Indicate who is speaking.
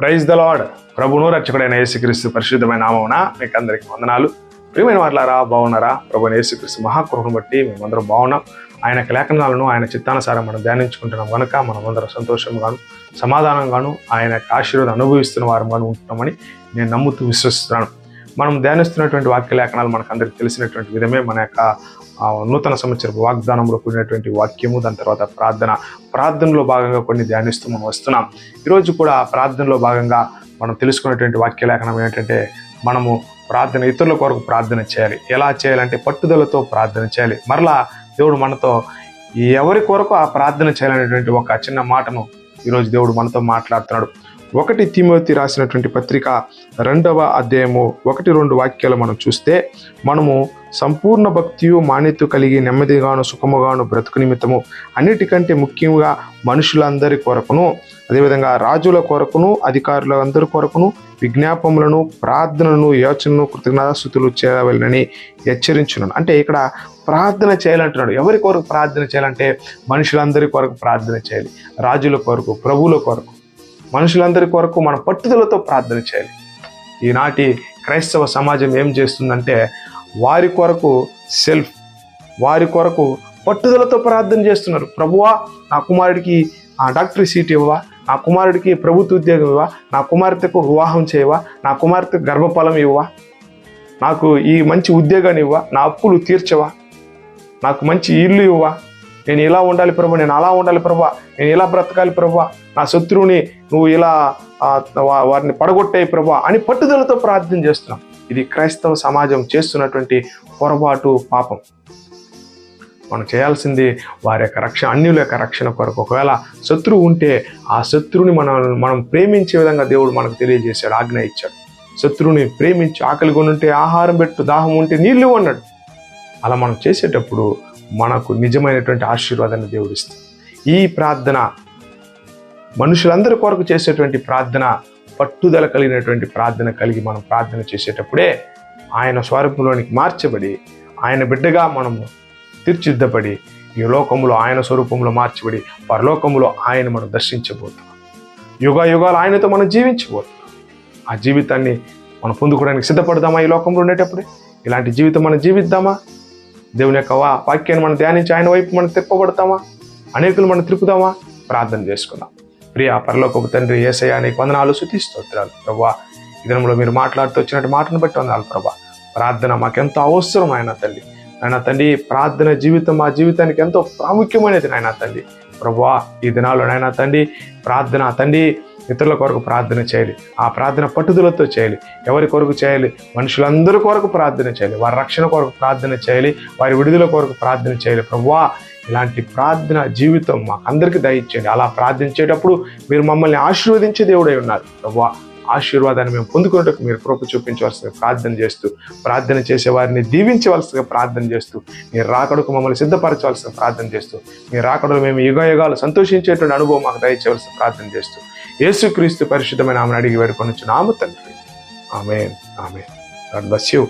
Speaker 1: Praise the lord ప్రభును రక్షకుడైన యేసుక్రీస్తు పరిశుద్ధమైన నామమున మీకు అందరికి వందనాలు. ప్రియమైన వాళ్ళారా బాగున్నారా? ప్రభు యేసుక్రీస్తు మహాకృపను బట్టి మేమందరం బాగున్నాం. ఆయన లేఖనాలను ఆయన చిత్తానుసారం మనం ధ్యానించుకుంటున్నాం కనుక మనం అందరం సంతోషంగాను సమాధానంగాను ఆయన యొక్క ఆశీర్వాదం అనుభవిస్తున్న వారంగాను ఉంటున్నామని నేను నమ్ముతూ విశ్వసిస్తున్నాను. మనం ధ్యానిస్తున్నటువంటి వాక్య లేఖనాలు మనకు అందరికి తెలిసినటువంటి విధమే మన యొక్క నూతన సంవత్సర వాగ్దానంలో కూడినటువంటి వాక్యము దాని తర్వాత ప్రార్థన. ప్రార్థనలో భాగంగా కొన్ని ధ్యానిస్తూ మనం వస్తున్నాం. ఈరోజు కూడా ప్రార్థనలో భాగంగా మనం తెలుసుకున్నటువంటి వాక్య లేఖనం ఏంటంటే మనము ప్రార్థన ఇతరుల కొరకు ప్రార్థన చేయాలి. ఎలా చేయాలంటే పట్టుదలతో ప్రార్థన చేయాలి. మరలా దేవుడు మనతో ఎవరి కొరకు ఆ ప్రార్థన చేయాలనేటువంటి ఒక చిన్న మాటను ఈరోజు దేవుడు మనతో మాట్లాడుతున్నాడు. ఒకటి తిమోతి రాసినటువంటి పత్రిక రెండవ అధ్యాయము ఒకటి రెండు వాక్యాలు మనం చూస్తే మనము సంపూర్ణ భక్తియు మాన్యత కలిగి నెమ్మదిగాను సుఖముగాను బ్రతుకు నిమిత్తము అన్నిటికంటే ముఖ్యంగా మనుషులందరి కొరకును అదేవిధంగా రాజుల కొరకును అధికారుల అందరి కొరకును విజ్ఞాపములను ప్రార్థనను యోచనను కృతజ్ఞతాస్థుతులు చేయవలనని హెచ్చరించున్నాను అంటే ఇక్కడ ప్రార్థన చేయాలంటున్నాడు. ఎవరి కొరకు ప్రార్థన చేయాలంటే మనుషులందరి కొరకు ప్రార్థన చేయాలి. రాజుల కొరకు ప్రభువుల కొరకు. మనుషులందరి కొరకు మన పట్టుదలతో ప్రార్థన చేయాలి. ఈనాటి క్రైస్తవ సమాజం ఏం చేస్తుందంటే వారి కొరకు సెల్ఫ్ వారి కొరకు పట్టుదలతో ప్రార్థన చేస్తున్నారు. ప్రభువా నా కుమారుడికి ఆ డాక్టరీ సీట్ ఇవ్వవా? నా కుమారుడికి ప్రభుత్వ ఉద్యోగం ఇవ్వ నా కుమార్తెకు వివాహం చేయవా? నా కుమార్తెకు గర్భఫలం ఇవ్వవా? నాకు ఈ మంచి ఉద్యోగాన్ని ఇవ్వ నా అప్పులు తీర్చవా? నాకు మంచి ఇల్లు ఇవ్వవా? నేను ఇలా ఉండాలి ప్రభు నేను అలా ఉండాలి ప్రభా నేను ఇలా బ్రతకాలి ప్రభా నా శత్రువుని నువ్వు ఇలా వారిని పడగొట్టాయి ప్రభా అని పట్టుదలతో ప్రార్థన చేస్తున్నాం. ఇది క్రైస్తవ సమాజం చేస్తున్నటువంటి పొరపాటు పాపం. మనం చేయాల్సింది వారి యొక్క రక్షణ అన్యుల యొక్క రక్షణ కొరకు. ఒకవేళ శత్రువు ఉంటే ఆ శత్రువుని మనం మనం ప్రేమించే విధంగా దేవుడు మనకు తెలియజేశాడు ఆజ్ఞ ఇచ్చాడు. శత్రువుని ప్రేమించి ఆకలి కొనుంటే ఉంటే ఆహారం పెట్టు దాహం ఉంటే నీళ్ళు అన్నాడు. అలా మనం చేసేటప్పుడు మనకు నిజమైనటువంటి ఆశీర్వాదాన్ని దేవుడిస్తుంది. ఈ ప్రార్థన మనుషులందరి కొరకు చేసేటువంటి ప్రార్థన పట్టుదల కలిగినటువంటి ప్రార్థన కలిగి మనం ప్రార్థన చేసేటప్పుడే ఆయన స్వరూపంలోనికి మార్చబడి ఆయన బిడ్డగా మనము తీర్చిద్దబడి ఈ లోకంలో ఆయన స్వరూపంలో మార్చబడి పరలోకంలో ఆయన మనం దర్శించబోతున్నాం. యుగ యుగాలు ఆయనతో మనం జీవించబోతున్నాం. ఆ జీవితాన్ని మనం పొందుకోవడానికి సిద్ధపడదామా ఈ లోకంలో ఉండేటప్పుడే? ఇలాంటి జీవితం మనం జీవిద్దామా? దేవుని యొక్క వాక్యాన్ని మనం ధ్యానించి ఆయన వైపు మనం తిప్పబడతామా? అనేకులు మనం తిప్పుదామా ప్రార్థన చేసుకుందాం. ప్రియ పరలోకపు తండ్రి ఏసయ్య నీకు వందనాలు శుతి స్తోత్రాలు. ప్రభా ఈ దినంలో మీరు మాట్లాడుతూ వచ్చినట్టు మాటను బట్టి వందాలు ప్రభా. ప్రార్థన మాకెంతో అవసరం ఆయన తల్లి. నాయన తండ్రి ప్రార్థన జీవితం మా జీవితానికి ఎంతో ప్రాముఖ్యమైనది నాయన తండ్రి ప్రభా ఈ దినాల్లో నాయన తండ్రి ప్రార్థన తండ్రి ఇతరుల కొరకు ప్రార్థన చేయాలి. ఆ ప్రార్థన పట్టుదలతో చేయాలి. ఎవరి కొరకు చేయాలి? మనుషులందరి కొరకు ప్రార్థన చేయాలి. వారి రక్షణ కొరకు ప్రార్థన చేయాలి. వారి విడుదల కొరకు ప్రార్థన చేయాలి. ప్రవ్వా ఇలాంటి ప్రార్థన జీవితం మాకందరికీ దయచేయండి. అలా ప్రార్థించేటప్పుడు మీరు మమ్మల్ని ఆశీర్వదించే దేవుడై ఉన్నారు. ప్రవ్వా ఆశీర్వాదాన్ని మేము పొందుకున్నట్టు మీరు కృప చూపించవలసిన ప్రార్థన చేస్తూ ప్రార్థన చేసే వారిని దీవించవలసిన ప్రార్థన చేస్తూ మీరు రాకడకు మమ్మల్ని సిద్ధపరచవలసిన ప్రార్థన చేస్తూ మీ రాకడలో మేము యుగ యుగాలు సంతోషించేటువంటి అనుభవం మాకు దయచేయవలసిన ప్రార్థన చేస్తూ యేసుక్రీస్తు పరిశుద్ధమైన ఆమెను అడిగి వేడుకొని నామ తండ్రి. ఆమె ఆమె గాడ్ బ్లెస్ యూ.